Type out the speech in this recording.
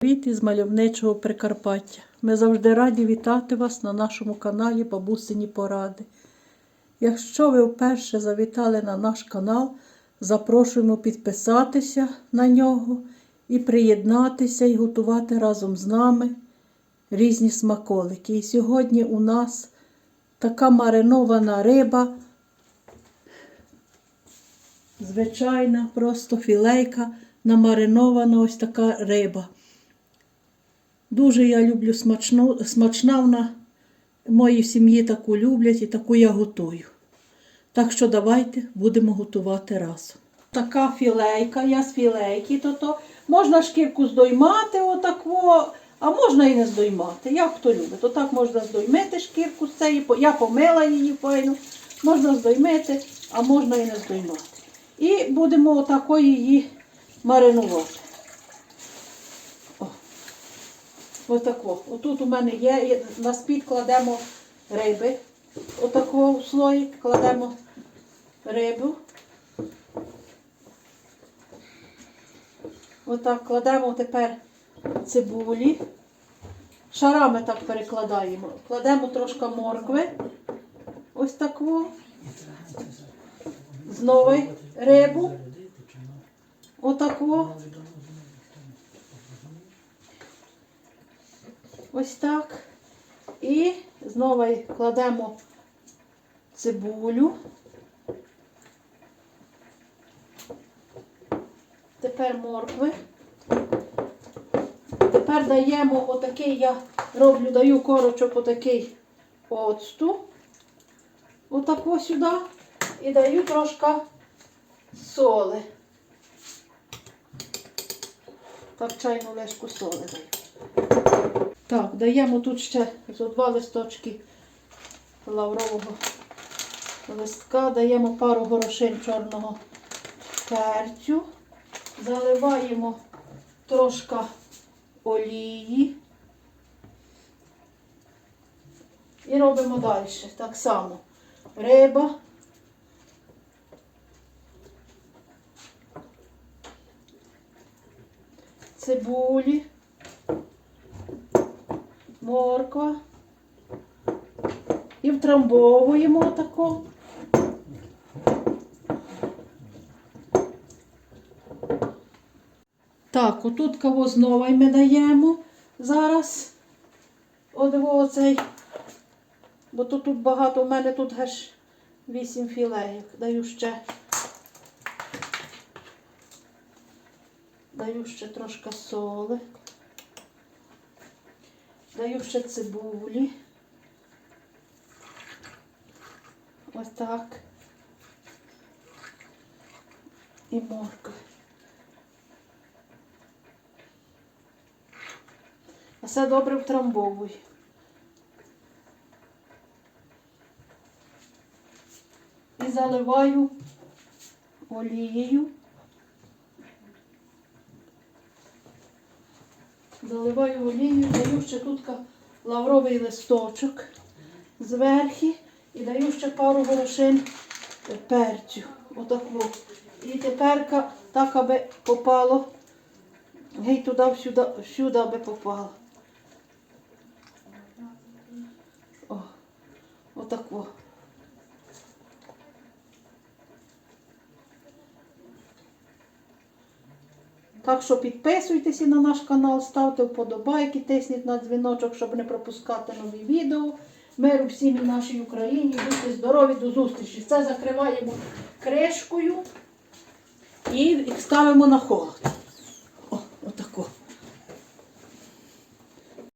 Привіт із мальовничого Прикарпаття. Ми завжди раді вітати вас на нашому каналі Бабусині Поради. Якщо ви вперше завітали на наш канал, запрошуємо підписатися на нього і приєднатися і готувати разом з нами різні смаколики. І сьогодні у нас така маринована риба, звичайна, просто філейка, намаринована ось така риба. Дуже я люблю смачну, смачна вона. Мої в сім'ї таку люблять і таку я готую. Так що давайте будемо готувати разом. Така філейка, я з філейки, то то можна шкірку здоймати отако, а можна і не здоймати. Як хто любить. То так можна здоймити шкірку з цієї, я помила її файно. Можна здоймити, а можна і не здоймати. І будемо отако її маринувати. Отако. Отут у мене є, на спід кладемо риби. Отако в слої кладемо рибу. Отак кладемо тепер цибулі. Шарами так перекладаємо. Кладемо трошки моркви. Ось таку. Знову рибу. Отаку. Ось так. І знову кладемо цибулю. Тепер моркви. Тепер даємо отакий, я роблю, даю корочок отакий оцту. Отако сюди. І даю трошки соли. Так, чайну ложку соли даю. Так, даємо тут ще зо два листочки лаврового листка, даємо пару горошин чорного перцю, заливаємо трошки олії. І робимо далі. Так само. Риба. Цибулі морква. І втрамбовуємо отако. Так, отут кого знову ми даємо зараз. Одиво оцей. Бо то тут багато, у мене тут аж 8 філеїв. Даю ще. Даю ще трошки соли. Даю ще цибулі. Ось так. І моркви. А Все добре втрамбовуй. І заливаю олією. Заливаю олією, даю ще тут лавровий листочок зверху і даю ще пару горошин перцю. Отаку. І тепер так, аби попало, гей туди, всюди, всюди аби попало. О, отаку. Так що підписуйтеся на наш канал, ставте вподобайки, тисніть на дзвіночок, щоб не пропускати нові відео. Миру всім і нашій Україні. Будьте здорові, до зустрічі. Це закриваємо кришкою і ставимо на холод.